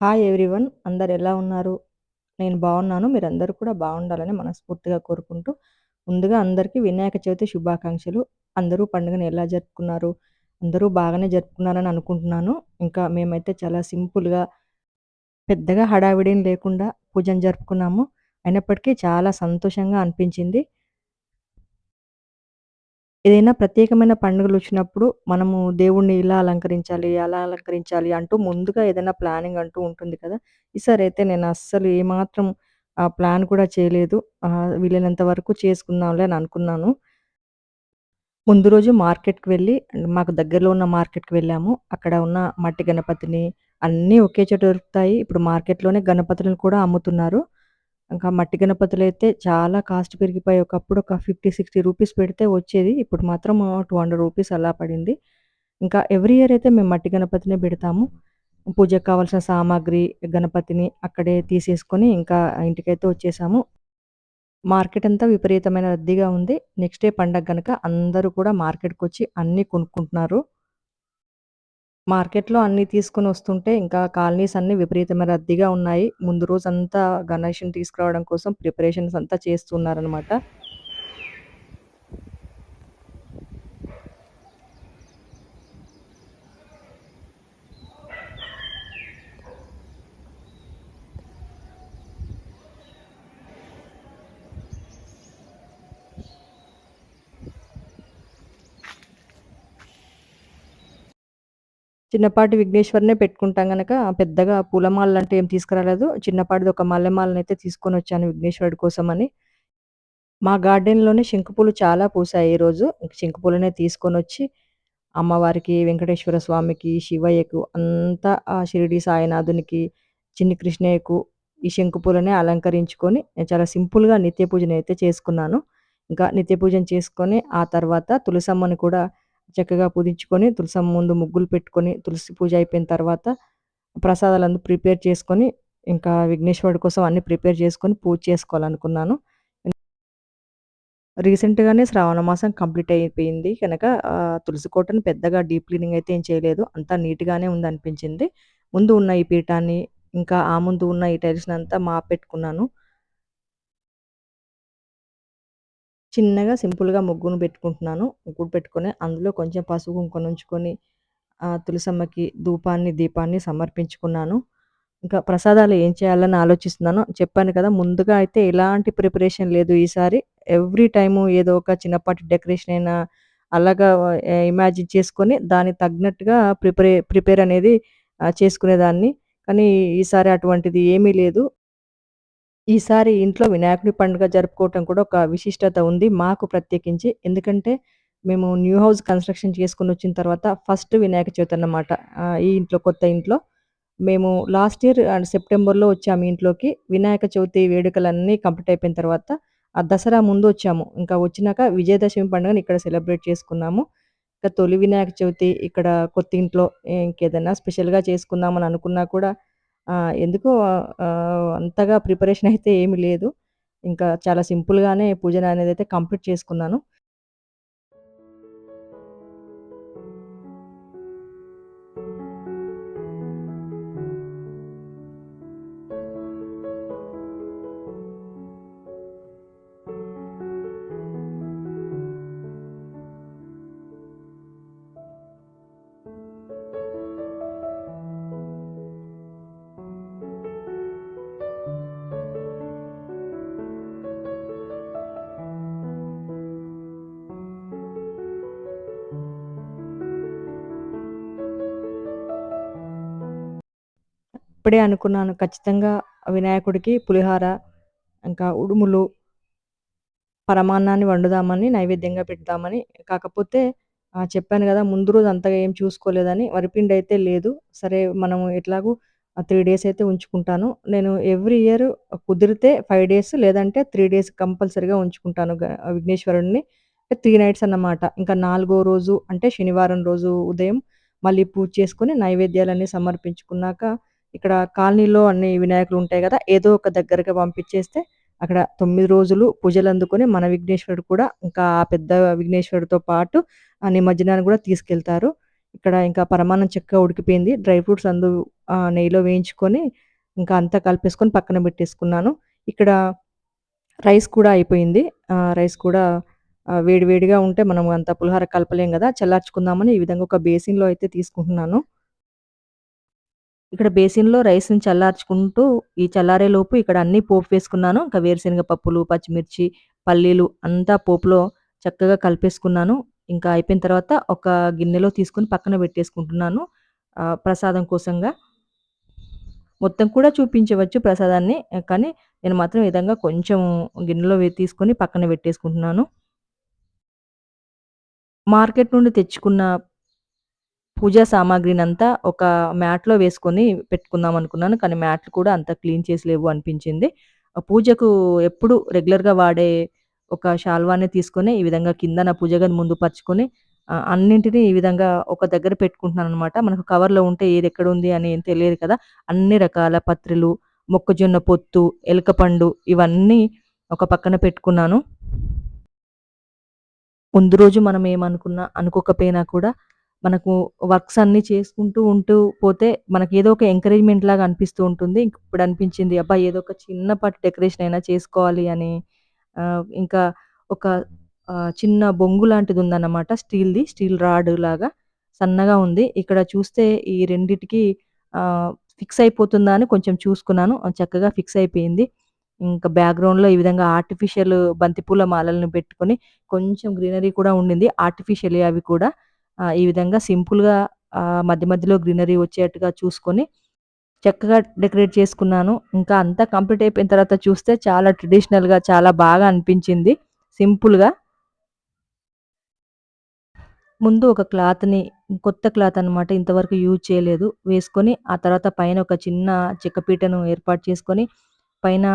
Hi everyone. అందరు ఎలా ఉన్నారు? నేను బాగున్నాను మీరందరూ కూడా బాగుండాలని మనస్ఫూర్తిగా కోరుకుంటూ, ముందుగా అందరికీ వినాయక చవితి శుభాకాంక్షలు. అందరూ పండుగను ఎలా జరుపుకున్నారు? అందరూ బాగానే జరుపుకున్నారని అనుకుంటున్నాను. ఇంకా మేమైతే చాలా సింపుల్‌గా పెద్దగా హడావిడిని లేకుండా పూజను జరుపుకున్నాము. అయినప్పటికీ చాలా సంతోషంగా అనిపించింది. ఏదైనా ప్రత్యేకమైన పండుగలు వచ్చినప్పుడు మనము దేవుడిని ఇలా అలంకరించాలి, అలా అలంకరించాలి అంటూ ముందుగా ఏదైనా ప్లానింగ్ అంటూ ఉంటుంది కదా! ఈసారైతే నేను అస్సలు ఏమాత్రం ఆహ్, ప్లాన్ కూడా చేయలేదు. ఆహ్, వీలైనంత వరకు చేసుకుందాంలే అని అనుకున్నాను. ముందు రోజు మార్కెట్‌కి వెళ్ళి మాకు దగ్గరలో ఉన్న మార్కెట్‌కి వెళ్ళాము. అక్కడ ఉన్న మట్టి గణపతిని అన్నీ ఒకే చోట దొరుకుతాయి. ఇప్పుడు మార్కెట్‌లోనే గణపతులను కూడా అమ్ముతున్నారు. ఇంకా మట్టి గణపతులు అయితే చాలా కాస్ట్ పెరిగిపోయాయి. ఒకప్పుడు ఒక 50, 60 రూపీస్ పెడితే వచ్చేది. ఇప్పుడు మాత్రం 200 రూపీస్ అలా పడింది. ఇంకా ఎవ్రీ ఇయర్ అయితే మేము మట్టి గణపతినే పెడతాము. పూజకు కావాల్సిన సామాగ్రి, గణపతిని అక్కడే తీసేసుకొని ఇంకా ఇంటికైతే వచ్చేసాము. మార్కెట్ అంతా విపరీతమైన రద్దీగా ఉంది. నెక్స్ట్ డే పండగ కనుక అందరూ కూడా మార్కెట్‌కొచ్చి అన్నీ కొనుక్కుంటున్నారు. మార్కెట్‌లో అన్నీ తీసుకొనొస్తుంటే ఇంకా కాలనీస్ అన్నీ విపరీతమైన రద్దీగా ఉన్నాయి. ముందు రోజంతా గణేషుని తీసుకురావడం కోసం ప్రిపరేషన్స్ అంతా చేస్తున్నారనమాట. చిన్నపాటి విఘ్నేశ్వరనే పెట్టుకుంటాం కనుక పెద్దగా పూలమాలలంటూ ఏం తీసుకురాలేదు. చిన్నపాటిది ఒక మల్లెమాలని అయితే తీసుకొని వచ్చాను విఘ్నేశ్వరుడి కోసమని. మా గార్డెన్‌లోనే శంకుపూలు చాలా పూసాయి ఈరోజు. శంకుపూలనే తీసుకొనొచ్చి అమ్మవారికి, వెంకటేశ్వర స్వామికి, శివయ్యకు అంతా ఆ షిరిడి సాయినాథునికి, చిన్ని కృష్ణయ్యకు ఈ శంకుపూలనే అలంకరించుకొని చాలా సింపుల్‌గా నిత్య పూజనైతే చేసుకున్నాను. ఇంకా నిత్య పూజను చేసుకొని ఆ తర్వాత తులసమ్మని కూడా చక్కగా పూజించుకొని, తులసమ్మ ముందు ముగ్గులు పెట్టుకొని, తులసి పూజ అయిపోయిన తర్వాత ప్రసాదాలన్నీ ప్రిపేర్ చేసుకొని, ఇంకా విఘ్నేశ్వరుడి కోసం అన్ని ప్రిపేర్ చేసుకొని పూజ చేసుకోవాలనుకున్నాను. రీసెంట్‌గానే శ్రావణ మాసం కంప్లీట్ అయిపోయింది కనుక తులసి కోటను పెద్దగా డీప్ క్లీనింగ్ అయితే ఏం చేయలేదు. అంతా నీట్‌గానే ఉంది అనిపించింది ముందు ఉన్న ఈ పీఠాన్ని, ఇంకా ఆ ముందు ఉన్న ఈ టైల్స్ని అంతా మా పెట్టుకున్నాను చిన్నగా సింపుల్‌గా ముగ్గును పెట్టుకుంటున్నాను. ముగ్గు పెట్టుకొని అందులో కొంచెం పసుపు, కుంకుమ ఉంచుకొని తులసమ్మకి ధూపాన్ని, దీపాన్ని సమర్పించుకున్నాను. ఇంకా ప్రసాదాలు ఏం చేయాలని ఆలోచిస్తున్నాను. చెప్పాను కదా! ముందుగా అయితే ఎలాంటి ప్రిపరేషన్ లేదు ఈసారి. ఎవ్రీ టైము ఏదో ఒక చిన్నపాటి డెకరేషన్ అయినా అలాగా ఇమాజిన్ చేసుకొని దానికి తగ్గట్టుగా ప్రిపరే ప్రిపేర్ అనేది చేసుకునేదాన్ని. కానీ ఈసారి అటువంటిది ఏమీ లేదు. ఈసారి ఇంట్లో వినాయకుడి పండుగ జరుపుకోవటం కూడా ఒక విశిష్టత ఉంది మాకు ప్రత్యేకించి. ఎందుకంటే మేము న్యూ హౌస్ కన్‌స్ట్రక్షన్ చేసుకొనొచ్చిన తర్వాత ఫస్ట్ వినాయక చవితి అన్నమాట. ఆహ్, ఈ ఇంట్లో కొత్త ఇంట్లో. మేము లాస్ట్ ఇయర్ అండ్ సెప్టెంబర్‌లో వచ్చాము ఈ ఇంట్లోకి. వినాయక చవితి వేడుకలన్నీ కంప్లీట్ అయిపోయిన తర్వాత ఆ దసరా ముందు వచ్చాము. ఇంకా వచ్చినాక విజయదశమి పండుగని ఇక్కడ సెలబ్రేట్ చేసుకున్నాము. ఇక తొలి వినాయక చవితి ఇక్కడ కొత్త ఇంట్లో ఇంకేదైనా స్పెషల్‌గా చేసుకుందామని అనుకున్నా కూడా ఎందుకో అంతగా ప్రిపరేషన్ అయితే ఏమి లేదు. ఇంకా చాలా సింపుల్‌గానే పూజన అనేది అయితే కంప్లీట్ చేసుకున్నాను. ఇప్పుడే అనుకున్నాను ఖచ్చితంగా వినాయకుడికి పులిహార, ఇంకా ఉడుములు పరమాన్నాన్ని వండుదామని, నైవేద్యంగా పెడదామని. కాకపోతే చెప్పాను కదా ముందు రోజు అంతగా ఏం చూసుకోలేదని. వరిపిండి అయితే లేదు. సరే మనం ఎట్లాగో త్రీ డేస్ అయితే ఉంచుకుంటాను. నేను ఎవ్రీ ఇయర్ కుదిరితే ఫైవ్ డేస్ లేదంటే త్రీ డేస్ కంపల్సరీగా ఉంచుకుంటాను విఘ్నేశ్వరుడిని. త్రీ నైట్స్ అన్నమాట. ఇంకా నాలుగో రోజు అంటే శనివారం రోజు ఉదయం మళ్ళీ పూజ చేసుకొని నైవేద్యాలన్నీ సమర్పించుకున్నాక ఇక్కడ కాలనీలో అన్ని వినాయకులు ఉంటాయి కదా ఏదో ఒక దగ్గరగా పంపించేస్తే అక్కడ తొమ్మిది రోజులు పూజలు అందుకొని మన విఘ్నేశ్వరుడు కూడా ఇంకా ఆ పెద్ద విఘ్నేశ్వరుడితో పాటు ఆ నిమజ్జనాన్ని కూడా తీసుకెళ్తారు. ఇక్కడ ఇంకా పరమాన్నం చక్కగా ఉడికిపోయింది. డ్రై ఫ్రూట్స్ అందు నెయ్యిలో వేయించుకొని ఇంకా అంతా కలిపేసుకొని పక్కన పెట్టేసుకున్నాను. ఇక్కడ రైస్ కూడా అయిపోయింది. రైస్ కూడా వేడివేడిగా వేడి వేడిగా ఉంటే మనం అంత పులిహోర కలపలేం కదా చల్లార్చుకుందామని ఈ విధంగా ఒక బేసిన్‌లో అయితే తీసుకుంటున్నాను. ఇక్కడ బేసిన్‌లో రైస్‌ని చల్లార్చుకుంటూ, ఈ చల్లారేలోపు ఇక్కడ అన్నీ పోపు వేసుకున్నాను. ఇంకా వేరుశనగ పప్పులు, పచ్చిమిర్చి, పల్లీలు అంతా పోపులో చక్కగా కలిపేసుకున్నాను. ఇంకా అయిపోయిన తర్వాత ఒక గిన్నెలో తీసుకొని పక్కన పెట్టేసుకుంటున్నాను. ప్రసాదం కోసంగా. మొత్తం కూడా చూపించవచ్చు ప్రసాదాన్ని. కానీ నేను మాత్రం విధంగా కొంచెం గిన్నెలో తీసుకొని పక్కన పెట్టేసుకుంటున్నాను. మార్కెట్ నుండి తెచ్చుకున్న పూజా సామాగ్రినంతా ఒక మ్యాట్‌లో వేసుకొని పెట్టుకుందాం అనుకున్నాను. కానీ మ్యాట్లు కూడా అంత క్లీన్ చేసి లేవు అనిపించింది. పూజకు ఎప్పుడు రెగ్యులర్‌గా వాడే ఒక శాల్వాని తీసుకొని ఈ విధంగా కిందన పూజ గది ముందు పరుచుకొని అన్నింటినీ అన్నింటిని ఈ విధంగా ఒక దగ్గర పెట్టుకుంటున్నాను అనమాట మనకు కవర్‌లో ఉంటే ఏది ఎక్కడ ఉంది అని ఏం తెలియదు కదా! అన్ని రకాల పత్రులు, మొక్కజొన్న పొత్తు, ఎలకపండు ఇవన్నీ ఒక పక్కన పెట్టుకున్నాను. ముందు రోజు మనం ఏమనుకున్నా, అనుకోకపోయినా కూడా మనకు వర్క్స్ అన్నీ చేసుకుంటూ ఉంటూ పోతే మనకేదో ఒక ఎంకరేజ్‌మెంట్ లాగా అనిపిస్తూ ఉంటుంది. ఇప్పుడు అనిపించింది అబ్బా! ఏదో ఒక చిన్నపాటి డెకరేషన్ అయినా చేసుకోవాలి అని. ఇంకా ఒక చిన్న బొంగు లాంటిదుందన్నమాట స్టీల్‌ది. స్టీల్ రాడ్ లాగా సన్నగా ఉంది. ఇక్కడ చూస్తే ఈ రెండిటికి ఫిక్స్ అయిపోతుందా అని కొంచెం చూసుకున్నాను. చక్కగా ఫిక్స్ అయిపోయింది. ఇంకా బ్యాక్‌గ్రౌండ్‌లో ఈ విధంగా ఆర్టిఫిషియల్ బంతిపూల మాలలను పెట్టుకొని కొంచెం గ్రీనరీ కూడా ఉండింది. ఆర్టిఫిషియల్ అవి కూడా. ఈ విధంగా సింపుల్‌గా మధ్య మధ్యలో గ్రీనరీ వచ్చేట్టుగా చూసుకొని చక్కగా డెకరేట్ చేసుకున్నాను. ఇంకా అంతా కంప్లీట్ అయిపోయిన తర్వాత చూస్తే చాలా ట్రెడిషనల్‌గా చాలా బాగా అనిపించింది. సింపుల్‌గా. ముందు ఒక క్లాత్‌ని కొత్త క్లాత్ అన్నమాట. ఇంతవరకు యూజ్ చేయలేదు. వేసుకొని ఆ తర్వాత పైన ఒక చిన్న చిక్కపీటను ఏర్పాటు చేసుకొని పైన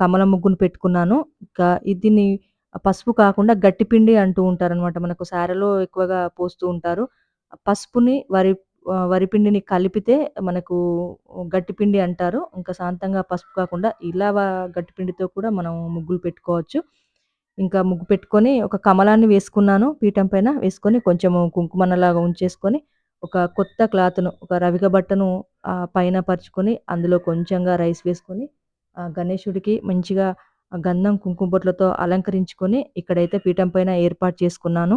కమల ముగ్గును పెట్టుకున్నాను. ఇంకా దీన్ని పసుపు కాకుండా గట్టిపిండి అంటూ ఉంటారనమాట. మనకు సారెలో ఎక్కువగా పోస్తూ ఉంటారు. పసుపుని వరి వరిపిండిని కలిపితే మనకు గట్టిపిండి అంటారు. ఇంకా శాంతంగా పసుపు కాకుండా ఇలా గట్టిపిండితో కూడా మనం ముగ్గులు పెట్టుకోవచ్చు. ఇంకా ముగ్గు పెట్టుకొని ఒక కమలాన్ని వేసుకున్నాను పీఠం పైన. వేసుకొని కొంచెము కుంకుమన్నలాగా ఉంచేసుకొని ఒక కొత్త క్లాత్‌ను ఒక రవిక బట్టను పైన పరుచుకొని అందులో కొంచెంగా రైస్ వేసుకొని గణేశుడికి మంచిగా గంధం, కుంకుమ బొట్లతో అలంకరించుకొని ఇక్కడైతే పీఠం పైన ఏర్పాటు చేసుకున్నాను.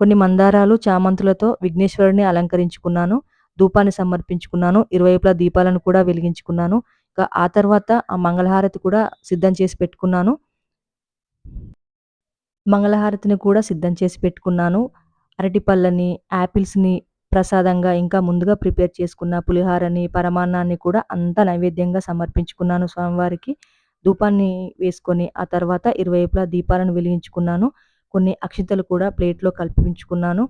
కొన్ని మందారాలు, చామంతులతో విఘ్నేశ్వరుని అలంకరించుకున్నాను. ధూపాన్ని సమర్పించుకున్నాను. ఇరువైపులా దీపాలను కూడా వెలిగించుకున్నాను. ఇక ఆ తర్వాత ఆ మంగళహారతి కూడా సిద్ధం చేసి పెట్టుకున్నాను. మంగళహారతిని కూడా సిద్ధం చేసి పెట్టుకున్నాను. అరటిపళ్ళని, యాపిల్స్‌ని ప్రసాదంగా ఇంకా ముందుగా ప్రిపేర్ చేసుకున్న పులిహారని, పరమాన్నాన్ని కూడా అంతా నైవేద్యంగా సమర్పించుకున్నాను స్వామివారికి. ధూపాన్ని వేసుకొని ఆ తర్వాత ఇరువైపులా దీపాలను వెలిగించుకున్నాను. కొన్ని అక్షింతలు కూడా ప్లేట్‌లో కల్పించుకున్నాను.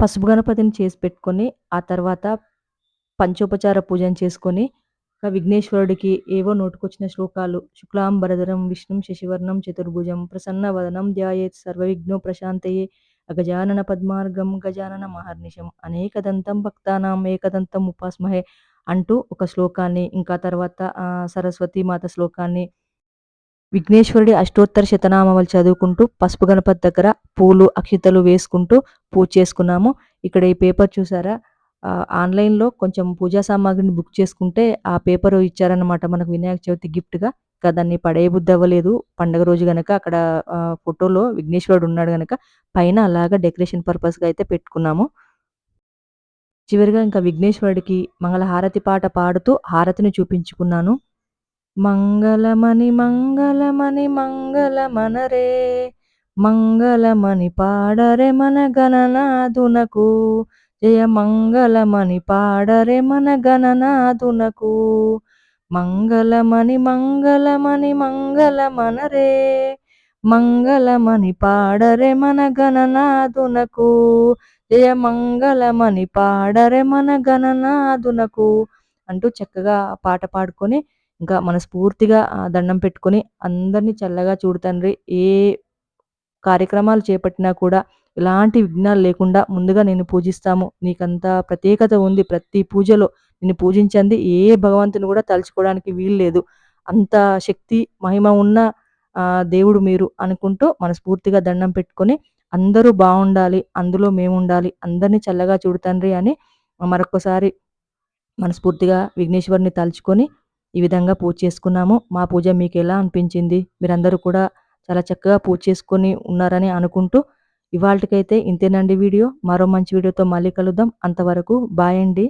పసుపు గణపతిని చేసి పెట్టుకొని ఆ తర్వాత పంచోపచార పూజను చేసుకొని విఘ్నేశ్వరుడికి ఏవో నోటికొచ్చిన శ్లోకాలు శుక్లాంబరధరం విష్ణుం శశివర్ణం చతుర్భుజం ప్రసన్నవదనం ధ్యాయేత్ సర్వవిఘ్నో ప్రశాంతయే అగజానన పద్మార్గం గజానన మహర్నిశం అనేకదంతం భక్తానాం ఏకదంతం ఉపాస్మహే అంటూ ఒక శ్లోకాన్ని ఇంకా తర్వాత సరస్వతి మాత శ్లోకాన్ని విఘ్నేశ్వరుడి అష్టోత్తర శతనామావళి చదువుకుంటూ పసుపు గణపతి దగ్గర పూలు, అక్షితలు వేసుకుంటూ పూజ చేసుకున్నాము. ఇక్కడ ఈ పేపర్ చూసారా? ఆన్‌లైన్‌లో కొంచెం పూజా సామాగ్రిని బుక్ చేసుకుంటే ఆ పేపరు ఇచ్చారన్నమాట మనకు వినాయక చవితి గిఫ్ట్‌గా. ఇంకా దాన్ని పడేయబుద్ధి అవ్వలేదు. పండుగ రోజు గనక అక్కడ ఫోటోలో విఘ్నేశ్వరుడు ఉన్నాడు గనక పైన అలాగా డెకరేషన్ పర్పస్‌గా అయితే పెట్టుకున్నాము. చివరిగా ఇంకా విఘ్నేశ్వరుడికి మంగళహారతి పాట పాడుతూ హారతిని చూపించుకున్నాను. మంగళమణి మంగళమణి మంగళమనరే మంగళమణి పాడరే మన గణనాథునకు జయ మంగళమణి పాడరే మన గణనాథునకు మంగళమణి మంగళమణి మంగళమనరే మంగళమణి పాడరే మన గణనాదునకు జయ మంగళమణి పాడరే మన గణనాదునకు అంటూ చక్కగా పాట పాడుకొని ఇంకా మనస్ఫూర్తిగా దండం పెట్టుకొని అందరిని చల్లగా చూడు తండ్రి. ఏ కార్యక్రమాలు చేపట్టినా కూడా ఎలాంటి విఘ్నాలు లేకుండా ముందుగా నేను పూజిస్తాము. నీకంత ప్రత్యేకత ఉంది ప్రతి పూజలో. నిన్ను పూజించింది ఏ భగవంతుని కూడా తలుచుకోవడానికి వీలు లేదు అంత శక్తి, మహిమ ఉన్న దేవుడు మీరు అనుకుంటూ మనస్ఫూర్తిగా దండం పెట్టుకొని అందరూ బాగుండాలి అందులో మేము ఉండాలి అందరిని చల్లగా చూడు తండ్రి అని మరొకసారి మనస్ఫూర్తిగా విఘ్నేశ్వరుని తలుచుకొని ఈ విధంగా పూజ చేసుకున్నాము. మా పూజ మీకు ఎలా అనిపించింది? మీరందరూ కూడా చాలా చక్కగా పూజ చేసుకొని ఉన్నారని అనుకుంటూ ఇవాళకైతే ఇంతేనండి వీడియో. మరో మంచి వీడియోతో మళ్ళీ కలుద్దాం. అంతవరకు బాయ్ అండి.